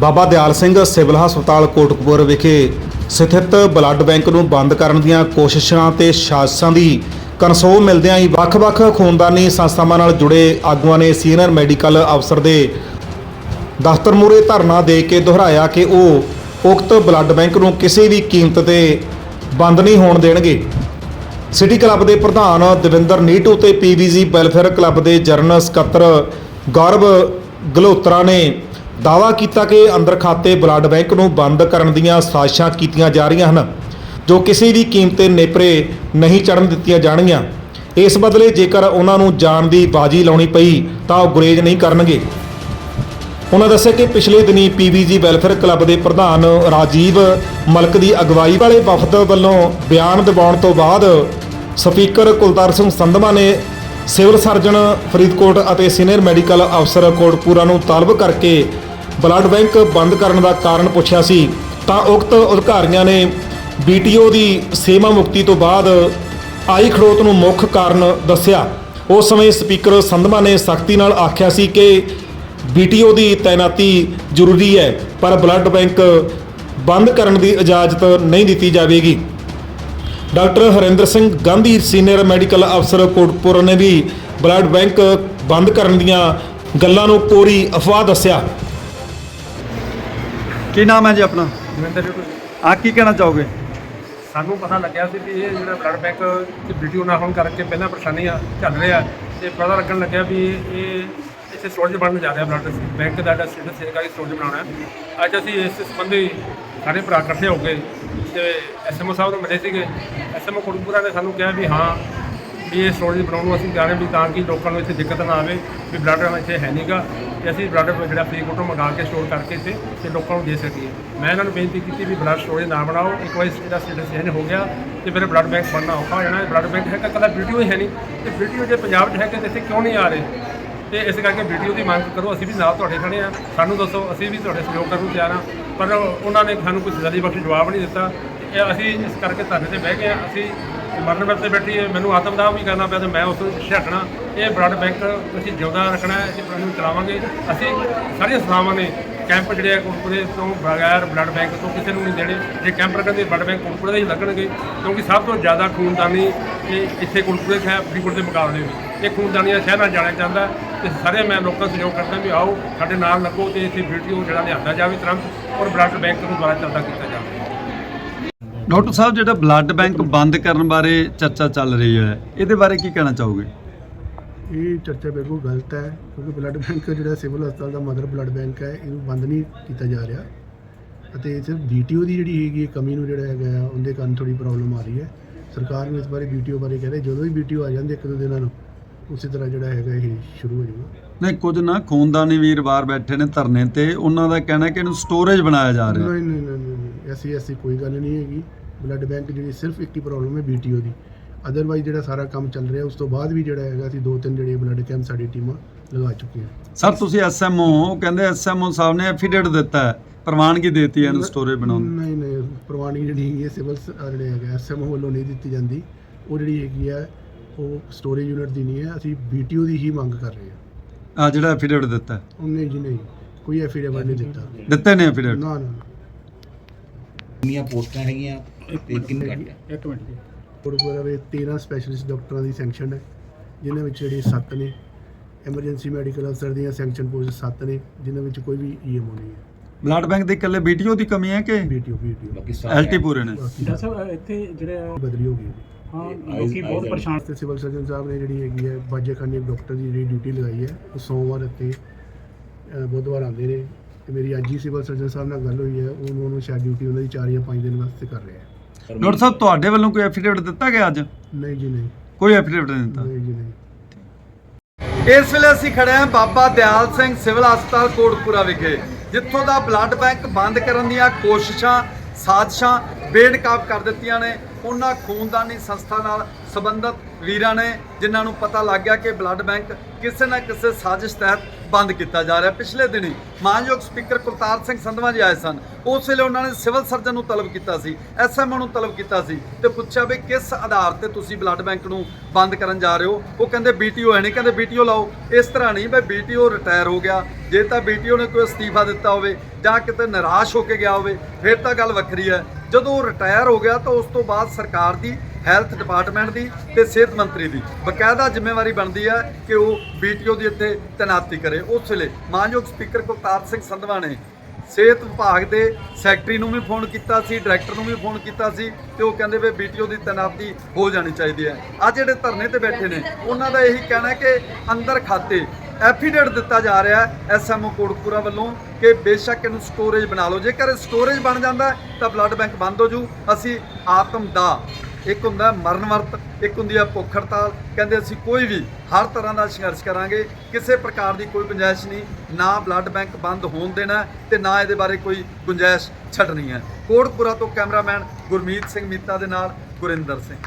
ਬਾਬਾ ਦਿਆਲ Singh civil ਹਸਪਤਾਲ ਕੋਟਕਪੂਰ ਵਿਖੇ ਸਥਿਤ ਬਲੱਡ ਬੈਂਕ ਨੂੰ ਬੰਦ ਕਰਨ ਦੀਆਂ ਕੋਸ਼ਿਸ਼ਾਂ ਤੇ ਸਾਜ਼ਿਸ਼ਾਂ ਦੀ ਕਨਸੋ ਮਿਲਦਿਆਂ ਹੀ ਵੱਖ-ਵੱਖ ਖੂਨਦਾਨੀ ਸੰਸਥਾਵਾਂ ਨਾਲ ਜੁੜੇ ਆਗੂਆਂ ਨੇ ਸੀਨੀਅਰ ਮੈਡੀਕਲ ਅਫਸਰ ਦੇ ਦਫ਼ਤਰ ਮੂਹਰੇ ਧਰਨਾ ਦੇ ਕੇ ਦੁਹਰਾਇਆ ਕਿ ਉਹ ਉਕਤ ਬਲੱਡ ਬੈਂਕ ਨੂੰ ਕਿਸੇ ਵੀ ਕੀਮਤ ਤੇ ਬੰਦ ਨਹੀਂ ਹੋਣ ਦੇਣਗੇ। ਸਿਟੀ ਕਲੱਬ ਦੇ ਪ੍ਰਧਾਨ ਦਵਿੰਦਰ ਨੀਟੂ ਤੇ ਪੀਵੀਜੀ ਵੈਲਫੇਅਰ ਕਲੱਬ ਦੇ ਜਨਰਲ ਸਕੱਤਰ ਗੌਰਵ ਗਲੋਤਰਾ ਨੇ ਦਾਅਵਾ ਕੀਤਾ ਕਿ ਅੰਦਰ ਖਾਤੇ ਬਲੱਡ ਬੈਂਕ ਨੂੰ ਬੰਦ ਕਰਨ ਦੀਆਂ ਸਾਜ਼ਿਸ਼ਾਂ ਕੀਤੀਆਂ ਜਾ ਰਹੀਆਂ ਹਨ, ਜੋ ਕਿਸੇ ਵੀ ਕੀਮਤ ਤੇ ਨੇਪਰੇ ਨਹੀਂ ਚੜਨ ਦਿੱਤੀਆਂ ਜਾਣਗੀਆਂ। ਇਸ ਬਦਲੇ ਜੇਕਰ ਉਹਨਾਂ ਨੂੰ ਜਾਨ ਦੀ ਬਾਜੀ ਲਾਉਣੀ ਪਈ, ਤਾਂ ਉਹ ਗੁਰੇਜ਼ ਨਹੀਂ ਕਰਨਗੇ। ਉਹਨਾਂ ਦੱਸਿਆ ਕਿ ਪਿਛਲੇ ਦਿਨੀ ਪੀਵੀਜੀ ਵੈਲਫੇਅਰ ਕਲੱਬ ਦੇ ਪ੍ਰਧਾਨ ਰਾਜੀਵ ਮਲਕ ਦੀ ਅਗਵਾਈ ਵਾਲੇ ਵਫਦ ਵੱਲੋਂ ਬਿਆਨ ਦਿਵਾਉਣ ਤੋਂ ਬਾਅਦ ਸਪੀਕਰ ਕੁਲਤਾਰ ਸਿੰਘ ਸੰਧਮਾ ਨੇ ਸਿਵਲ ਸਰਜਨ ਫਰੀਦਕੋਟ ਅਤੇ ਸੀਨੀਅਰ ਮੈਡੀਕਲ ਅਫਸਰ ਕੋਟਪੂਰਾ ਨੂੰ ਤਾਲਬ ਕਰਕੇ ਬਲੱਡ ਬੈਂਕ ਬੰਦ ਕਰਨ ਦਾ ਕਾਰਨ ਪੁੱਛਿਆ ਸੀ, ਤਾਂ ਉਕਤ ਅਧਿਕਾਰੀਆਂ ਨੇ ਬੀਟੀਓ ਦੀ ਸੇਵਾ ਮੁਕਤੀ ਤੋਂ ਬਾਅਦ ਆਈ ਖੜੋਤ ਨੂੰ ਮੁੱਖ ਕਾਰਨ ਦੱਸਿਆ। ਉਸ ਸਮੇਂ ਸਪੀਕਰ ਸੰਧਮਾ ਨੇ ਸਖਤੀ ਨਾਲ ਆਖਿਆ ਸੀ ਕਿ ਬੀਟੀਓ ਦੀ ਤਾਇਨਾਤੀ ਜ਼ਰੂਰੀ ਹੈ, ਪਰ ਬਲੱਡ ਬੈਂਕ ਬੰਦ ਕਰਨ ਦੀ ਇਜਾਜ਼ਤ ਨਹੀਂ ਦਿੱਤੀ ਜਾਵੇਗੀ। Doctor Harinder Singh Gandhi senior medical ਅਫਸਰ ਕੋਟਪੁਰ ਨੇ ਵੀ ਬਲੱਡ ਬੈਂਕ ਬੰਦ ਕਰਨ ਦੀਆਂ ਗੱਲਾਂ ਨੂੰ ਕੋਰੀ ਅਫਵਾਹ ਦੱਸਿਆ। ਕੀ ਨਾਮ ਹੈ ਜੀ ਆਪਣਾ? ਜੀ, ਆ ਕੀ ਕਹਿਣਾ ਚਾਹੋਗੇ? ਸਾਨੂੰ ਪਤਾ ਲੱਗਿਆ ਸੀ ਵੀ ਇਹ ਜਿਹੜਾ ਬਲੱਡ ਬੈਂਕ ਦੀ ਵੀਡੀਓ ਨਾ ਹੋਣ ਕਰਕੇ ਪਹਿਲਾਂ ਪਰੇਸ਼ਾਨੀਆਂ ਚੱਲ ਰਿਹਾ ਤੇ ਪਤਾ ਲੱਗਣ ਲੱਗਿਆ ਵੀ ਇਹ ਇੱਥੇ ਸਟੋਰੇਜ ਬਣਨ ਜਾ ਰਿਹਾ ਬਲੱਡ ਬੈਂਕ ਦਾ ਜਿਹੜਾ ਸਟੇਟਸ ਹੈਗਾ ਕਿ ਸਟੋਰੇਜ ਬਣਾਉਣਾ ਹੈ। ਅੱਜ ਅਸੀਂ ਇਸ ਸੰਬੰਧੀ ਸਾਰੇ ਭਰਾ ਇਕੱਠੇ ਹੋ ਗਏ ਤੇ ਐਸਐਮਓ ਸਾਹਿਬ ਨੂੰ ਮਿਲੇ ਸੀਗੇ। ਐਸਐਮਓ ਕੋਟਪੂਰਾ ਨੇ ਸਾਨੂੰ ਕਿਹਾ ਵੀ ਹਾਂ ਇਹ ਸਟੋਰੇਜ ਬਣਾਉਣ ਨੂੰ ਅਸੀਂ ਚਾਹ ਰਹੇ ਵੀ ਤਾਂ ਕਿ ਲੋਕਾਂ ਨੂੰ ਇੱਥੇ ਦਿੱਕਤ ਨਾ ਆਵੇ, ਵੀ ਬਲੱਡ ਇੱਥੇ ਹੈ ਨਹੀਂਗਾ ਤੇ ਅਸੀਂ ਬਲੱਡ ਜਿਹੜਾ ਫ੍ਰੀ ਕੋਟੋ ਮੰਗਾ ਕੇ ਸਟੋਰ ਕਰਕੇ ਇੱਥੇ ਤੇ ਲੋਕਾਂ ਨੂੰ ਦੇ ਸਕੀਏ। ਮੈਂ ਇਹਨਾਂ ਨੂੰ ਬੇਨਤੀ ਕੀਤੀ ਵੀ ਬਲੱਡ ਸਟੋਰੇਜ ਨਾ ਬਣਾਓ, ਇੱਕ ਵਾਰੀ ਇਹਦਾ ਸਟੇਟਸ ਚੇਂਜ ਹੋ ਗਿਆ, ਤੇ ਫਿਰ ਬਲੱਡ ਬੈਂਕ ਬਣਨਾ ਔਖਾ ਹੋ ਜਾਣਾ ਬਲੱਡ ਬੈਂਕ ਹੈਗਾ ਕੱਲਾ ਵੀਡੀਓ ਹੀ ਹੈ ਨਹੀਂ। ਤੇ ਵੀਡੀਓ ਜੇ ਪੰਜਾਬ 'ਚ ਹੈਗੇ ਤੇ ਇੱਥੇ ਕਿਉਂ ਨਹੀਂ ਆ ਰਹੇ? ਤੇ ਇਸ ਕਰਕੇ ਵੀਡੀਓ ਦੀ ਮੰਗ ਕਰੋ, ਅਸੀਂ ਵੀ ਨਾਲ ਤੁਹਾਡੇ ਖੜੇ ਆ ਸਾਨੂੰ ਦੱਸੋ, ਅਸੀਂ ਵੀ ਤੁਹਾਡੇ ਸਹਿਯੋਗ ਕਰਨ ਨੂੰ ਤਿਆਰ ਆ ਪਰ ਉਹਨਾਂ ਨੇ ਸਾਨੂੰ ਕੋਈ ਜਲਦੀ ਬਖਸ਼ ਜਵਾਬ ਨਹੀਂ ਦਿੱਤਾ। ਇਹ ਅਸੀਂ ਇਸ ਕਰਕੇ ਧਰਨੇ ਤੇ ਬਹਿ ਗਏ ਆ ਅਸੀਂ ਮਰਨ ਵਰਤੇ ਬੈਠੀ ਹੈ, ਮੈਨੂੰ ਆਤਮਦਾਹ ਵੀ ਕਰਨਾ ਪਿਆ ਤੇ ਮੈਂ ਉਸ ਨੂੰ ਛੱਡਣਾ। ਇਹ ਬਲੱਡ ਬੈਂਕ ਅਸੀਂ ਜਿਉਂਦਾ ਰੱਖਣਾ ਹੈ, ਅਸੀਂ ਇਹਨੂੰ ਚਲਾਵਾਂਗੇ ਅਸੀਂ ਸਾਰੀਆਂ ਸੰਸਥਾਵਾਂ ਨੇ, ਕੈਂਪ ਜਿਹੜੇ ਆ ਕੋਟਪੁਰੇ ਤੋਂ ਬਗੈਰ ਬਲੱਡ ਬੈਂਕ ਤੋਂ ਕਿਸੇ ਨੂੰ ਨਹੀਂ ਦੇਣੇ। ਜੇ ਕੈਂਪ ਰੱਖਣਗੇ ਬਲੱਡ ਬੈਂਕ ਕੋਟਪੁਰੇ ਦੇ ਹੀ ਲੱਗਣਗੇ, ਕਿਉਂਕਿ ਸਭ ਤੋਂ ਜ਼ਿਆਦਾ ਖੂਨਦਾਨੀ ਇਹ ਇੱਥੇ ਕੋਟਪੁਰੇ ਹੈ ਫਰੀਦਕੋਟ ਦੇ ਮੁਕਾਬਲੇ ਵਿੱਚ। ਇਹ ਖੂਨਦਾਨੀਆਂ ਸ਼ਹਿਰਾਂ ਜਾਣਾ ਚਾਹੁੰਦਾ ਤੇ ਸਾਰੇ ਮੈਂ ਲੋਕਾਂ ਨੂੰ ਸਹਿਯੋਗ ਕਰਦਾ ਵੀ ਆਓ, ਸਾਡੇ ਨਾਲ ਲੱਗੋ ਤੇ ਇੱਥੇ ਵੀਡੀਓ ਜਿਹੜਾ ਲਿਆਂਦਾ ਜਾਵੇ ਤੁਰੰਤ ਔਰ ਬਲੱਡ ਬੈਂਕ ਨੂੰ ਦੁਬਾਰਾ ਚੱਲਦਾ ਕੀਤਾ ਡਾਕਟਰ ਸਾਹਿਬ ਜਿਹੜਾ ਬਲੱਡ ਬੈਂਕ ਬੰਦ ਕਰਨ ਬਾਰੇ ਚਰਚਾ ਚੱਲ ਰਹੀ ਹੈ ਇਹਦੇ ਬਾਰੇ ਕੀ ਕਹਿਣਾ ਚਾਹੋਗੇ? ਇਹ ਚਰਚਾ ਬਿਲਕੁਲ ਗਲਤ ਹੈ ਕਿਉਂਕਿ ਬਲੱਡ ਬੈਂਕ ਜਿਹੜਾ ਸਿਵਲ ਹਸਪਤਾਲ ਦਾ ਮਦਰ ਬਲੱਡ ਬੈਂਕ ਹੈ ਇਹਨੂੰ ਬੰਦ ਨਹੀਂ ਕੀਤਾ ਜਾ ਰਿਹਾ। ਅਤੇ ਸਿਰਫ ਡੀਟੀਓ ਦੀ ਜਿਹੜੀ ਹੈਗੀ ਹੈ ਕਮੀ ਨੂੰ ਜਿਹੜਾ ਹੈਗਾ ਉਹਦੇ ਕਾਰਨ ਥੋੜੀ ਪ੍ਰੋਬਲਮ ਆ ਰਹੀ ਹੈ। ਸਰਕਾਰ ਨੂੰ ਇਸ ਬਾਰੇ ਬੀਟੀਓ ਬਾਰੇ ਕਹਿ ਰਹੇ ਜਦੋਂ ਵੀ ਬੀਟੀਓ ਆ ਜਾਂਦੇ ਇੱਕ ਦੋ ਦਿਨਾਂ ਨੂੰ ਉਸੇ ਤਰ੍ਹਾਂ ਜਿਹੜਾ ਹੈਗਾ ਇਹ ਸ਼ੁਰੂ ਹੋ ਜਾਊਗਾ। ਨਹੀਂ ਕੁਝ ਨਾ ਖੂਨਦਾਨੀ ਵੀਰ ਬਾਹਰ ਬੈਠੇ ਨੇ ਧਰਨੇ ਤੇ ਉਹਨਾਂ ਦਾ ਕਹਿਣਾ ਕਿ ਇਹਨੂੰ ਸਟੋਰੇਜ ਬਣਾਇਆ ਜਾ ਰਿਹਾ। ਨਹੀਂ ਨਹੀਂ, ਨਹੀਂ। ਐਸੀ ਐਸੀ ਕੋਈ ਗੱਲ ਨਹੀਂ ਹੈਗੀ। ਬਲੱਡ ਬੈਂਕ ਜਿਹੜੀ ਸਿਰਫ ਇੱਕ ਹੀ ਪ੍ਰੋਬਲਮ ਹੈ ਬੀਟੀਓ ਦੀ। ਅਦਰਵਾਈਜ਼ ਜਿਹੜਾ ਸਾਰਾ ਕੰਮ ਚੱਲ ਰਿਹਾ ਉਸ ਤੋਂ ਬਾਅਦ ਵੀ ਜਿਹੜਾ ਹੈਗਾ ਅਸੀਂ ਦੋ ਤਿੰਨ ਜਿਹੜੇ ਬਲੱਡ ਕੈਂਪ ਸਾਡੀ ਟੀਮਾਂ ਲਗਾ ਚੁੱਕੀਆਂ ਸਰ ਤੁਸੀਂ ਐਸਐਮਓ ਕਹਿੰਦੇ ਐਸਐਮਓ ਸਾਹਿਬ ਨੇ ਐਫੀਡੇਟ ਦਿੱਤਾ ਹੈ। ਪ੍ਰਵਾਨਗੀ ਦਿੱਤੀ ਹੈ ਇਹਨੂੰ ਸਟੋਰੇਜ ਬਣਾਉਣ ਦੀ। ਨਹੀਂ ਨਹੀਂ ਪ੍ਰਵਾਨਗੀ ਜਿਹੜੀ ਹੈਗੀ ਹੈ ਸਿਵਲ ਜਿਹੜੇ ਹੈਗਾ ਐਸਐਮਓ ਵੱਲੋਂ ਨਹੀਂ ਦਿੱਤੀ ਜਾਂਦੀ। ਉਹ ਜਿਹੜੀ ਹੈਗੀ ਹੈ ਉਹ ਸਟੋਰੇਜ ਯੂਨਿਟ ਦੀ ਨਹੀਂ ਹੈ ਅਸੀਂ ਬੀਟੀਓ ਦੀ ਹੀ ਮੰਗ ਕਰ ਰਹੇ ਹਾਂ। ਆ ਜਿਹੜਾ ਐਫੀਡੇਟ ਦਿੱਤਾ। ਉਹਨੇ ਜੀ ਨਹੀਂ ਕੋਈ ਐਫੀਡੇਵਿਟ ਨਹੀਂ ਦਿੱਤਾ। ਦਿੱਤੇ ਨੇ ਐਫੀਡੇਟ ਨਾ ਨਾ। ਕਿੰਨੀਆਂ ਪੋਸਟਾਂ ਹੈਗੀਆਂ ਤੇ ਕਿੰਨੇ ਘੱਟ ਹੈ ਕੋਟਪੁਰਾ ਵਿੱਚ 13 ਸਪੈਸ਼ਲਿਸਟ ਡਾਕਟਰਾਂ ਦੀ ਸੈਂਕਸ਼ਨ ਹੈ ਜਿਨ੍ਹਾਂ ਵਿੱਚ ਜਿਹੜੇ 7 ਨੇ ਐਮਰਜੈਂਸੀ ਮੈਡੀਕਲ ਅਫਸਰ ਦੀਆਂ ਸੈਂਕਸ਼ਨ ਪੋਸਟ 7 ਨੇ ਜਿਨ੍ਹਾਂ ਵਿੱਚ ਕੋਈ ਵੀ ਈਐਮਓ ਨਹੀਂ ਹੈ। ਬਲੱਡ ਬੈਂਕ ਦੇ ਇਕੱਲੇ ਬੀਟੀਓ ਦੀ ਕਮੀ ਹੈ ਕਿ ਬੀਟੀਓ ਬੀਟੀਓ ਬਾਕੀ ਸਾਰੇ ਐਲਟੀ ਪੂਰੇ ਨੇ। ਡਾਕਟਰ ਸਾਹਿਬ ਇੱਥੇ ਜਿਹੜੇ ਬਦਲੀ ਹੋ ਗਈ। ਹਾਂ ਲੋਕੀ ਬਹੁਤ ਪਰੇਸ਼ਾਨ ਤੇ ਸਿਵਲ ਸਰਜਨ ਸਾਹਿਬ ਨੇ ਜਿਹੜੀ ਹੈਗੀ ਹੈ ਬਾਜੇਖਾਨੇ ਡਾਕਟਰ ਦੀ ਜਿਹੜੀ ਡਿਊਟੀ ਲਗਾਈ ਹੈ ਉਹ ਸੋਮਵਾਰ ਅਤੇ ਬੁੱਧਵਾਰ ਆਉਂਦੇ ਨੇ। ਤੇ ਮੇਰੀ ਅੱਜ ਹੀ ਸਿਵਲ ਸਰਜਨ ਸਾਹਿਬ ਨਾਲ ਗੱਲ ਹੋਈ ਹੈ ਉਹ ਉਹਨਾਂ ਨੂੰ ਸ਼ਾਇਦ ਡਿਊਟੀ ਉਹਨਾਂ ਦੀ 4 ਜਾਂ 5 ਦਿਨ ਵਾਸਤੇ ਕਰ ਰਹੇ ਆ ਡਾਕਟਰ ਸਾਹਿਬ ਤੁਹਾਡੇ ਵੱਲੋਂ ਕੋਈ ਐਫੀਡੇਟ ਦਿੱਤਾ ਗਿਆ ਅੱਜ? ਨਹੀਂ ਜੀ ਨਹੀਂ। ਕੋਈ ਐਫੀਡੇਟ ਨਹੀਂ ਦਿੱਤਾ? ਨਹੀਂ ਜੀ ਨਹੀਂ। ਇਸ ਵੇਲੇ ਅਸੀਂ ਖੜੇ ਹਾਂ ਬਾਬਾ ਦਿਆਲ ਸਿੰਘ ਸਿਵਲ ਹਸਪਤਾਲ ਕੋਟਪੂਰਾ ਵਿਖੇ ਜਿੱਥੋਂ ਦਾ ਬਲੱਡ ਬੈਂਕ ਬੰਦ ਕਰਨ ਦੀਆਂ ਕੋਸ਼ਿਸ਼ਾਂ ਸਾਜ਼ਿਸ਼ਾਂ ਬੇਨਕਾਬ ਕਰ ਦਿੱਤੀਆਂ ਨੇ। ਉਹਨਾਂ ਖੂਨਦਾਨੀ ਸੰਸਥਾ ਨਾਲ ਸੰਬੰਧਿਤ ਵੀਰਾਂ ਨੇ, ਜਿਨ੍ਹਾਂ ਨੂੰ ਪਤਾ ਲੱਗ ਗਿਆ ਕਿ ਬਲੱਡ ਬੈਂਕ ਕਿਸੇ ਨਾ ਕਿਸੇ ਸਾਜ਼ਿਸ਼ ਤਹਿਤ ਬੰਦ ਕੀਤਾ ਜਾ ਰਿਹਾ। ਪਿਛਲੇ ਦਿਨੀ ਮਾਨਯੋਗ ਸਪੀਕਰ ਕੁਲਤਾਰ ਸਿੰਘ ਸੰਧਵਾ ਜੀ ਆਏ ਸਨ। ਉਸ ਵੇਲੇ ਉਹਨਾਂ ਨੇ ਸਿਵਲ ਸਰਜਨ ਨੂੰ ਤਲਬ ਕੀਤਾ ਸੀ, ਐਸਐਮਓ ਨੂੰ ਤਲਬ ਕੀਤਾ ਸੀ ਤੇ ਪੁੱਛਿਆ ਵੀ ਕਿਸ ਆਧਾਰ ਤੇ ਤੁਸੀਂ ਬਲੱਡ ਬੈਂਕ ਨੂੰ ਬੰਦ ਕਰਨ ਜਾ ਰਹੇ ਹੋ? ਉਹ ਕਹਿੰਦੇ ਬੀਟੀਓ ਹੈ ਨਹੀਂ ਕਹਿੰਦੇ ਬੀਟੀਓ ਲਾਓ। ਇਸ ਤਰ੍ਹਾਂ ਨਹੀਂ, ਬਈ ਬੀਟੀਓ ਰਿਟਾਇਰ ਹੋ ਗਿਆ। ਜੇ ਤਾਂ ਬੀਟੀਓ ਨੇ ਕੋਈ ਅਸਤੀਫਾ ਦਿੱਤਾ ਹੋਵੇ ਜਾਂ ਕਿਤੇ ਨਿਰਾਸ਼ ਹੋ ਕੇ ਗਿਆ ਹੋਵੇ, ਫਿਰ ਤਾਂ ਗੱਲ ਵੱਖਰੀ ਹੈ। ਜਦੋਂ ਉਹ ਰਿਟਾਇਰ ਹੋ ਗਿਆ ਤਾਂ ਉਸ ਤੋਂ ਬਾਅਦ ਸਰਕਾਰ ਦੀ ਹੈਲਥ ਡਿਪਾਰਟਮੈਂਟ ਦੀ ਤੇ ਸਿਹਤ ਮੰਤਰੀ ਦੀ ਬਕਾਇਦਾ ਜ਼ਿੰਮੇਵਾਰੀ ਬਣਦੀ ਹੈ ਕਿ ਉਹ ਬੀਟੀਓ ਦੀ ਇੱਥੇ ਤੈਨਾਤੀ ਕਰੇ। ਉਸ ਵੇਲੇ ਮਾਨਯੋਗ ਸਪੀਕਰ ਕੁਲਤਾਰ ਸਿੰਘ ਸੰਧਵਾ ਨੇ ਸਿਹਤ ਵਿਭਾਗ ਦੇ ਸੈਕਟਰੀ ਨੂੰ ਵੀ ਫੋਨ ਕੀਤਾ ਸੀ, ਡਾਇਰੈਕਟਰ ਨੂੰ ਵੀ ਫੋਨ ਕੀਤਾ ਸੀ ਤੇ ਉਹ ਕਹਿੰਦੇ ਵੀ ਬੀਟੀਓ ਦੀ ਤੈਨਾਤੀ ਹੋ ਜਾਣੀ ਚਾਹੀਦੀ ਹੈ। ਆ ਜਿਹੜੇ ਧਰਨੇ ਤੇ ਬੈਠੇ ਨੇ, ਉਹਨਾਂ ਦਾ ਇਹੀ ਕਹਿਣਾ ਕਿ ਅੰਦਰ ਖਾਤੇ ਐਫੀਡੇਟ ਦਿੱਤਾ ਜਾ ਰਿਹਾ ਹੈ ਐਸਐਮਓ ਕੋਟਕਪੂਰਾ ਵੱਲੋਂ ਕਿ ਬੇਸ਼ੱਕ ਇਹਨੂੰ ਸਟੋਰੇਜ ਬਣਾ ਲਓ। ਜੇਕਰ ਸਟੋਰੇਜ ਬਣ ਜਾਂਦਾ ਤਾਂ ਬਲੱਡ ਬੈਂਕ ਬੰਦ ਹੋ ਜੂ। ਅਸੀਂ ਆਤਮ ਦਾ, ਇੱਕ ਹੁੰਦਾ ਮਰਨ ਵਰਤ, ਇੱਕ ਹੁੰਦੀ ਹੈ ਭੁੱਖ ਹੜਤਾਲ। ਕਹਿੰਦੇ ਅਸੀਂ ਕੋਈ ਵੀ ਹਰ ਤਰ੍ਹਾਂ ਦਾ ਸੰਘਰਸ਼ ਕਰਾਂਗੇ, ਕਿਸੇ ਪ੍ਰਕਾਰ ਦੀ ਕੋਈ ਗੁੰਜਾਇਸ਼ ਨਹੀਂ। ਨਾ ਬਲੱਡ ਬੈਂਕ ਬੰਦ ਹੋਣ ਦੇਣਾ ਹੈ ਤੇ ਨਾ ਇਹਦੇ ਬਾਰੇ ਕੋਈ ਗੁੰਜਾਇਸ਼ ਛੱਡਣੀ ਹੈ। ਕੋਟਕਪੂਰਾ ਤੋਂ ਕੈਮਰਾਮੈਨ ਗੁਰਮੀਤ ਸਿੰਘ ਮੀਤਾ ਦੇ ਨਾਲ ਗੁਰਿੰਦਰ ਸਿੰਘ।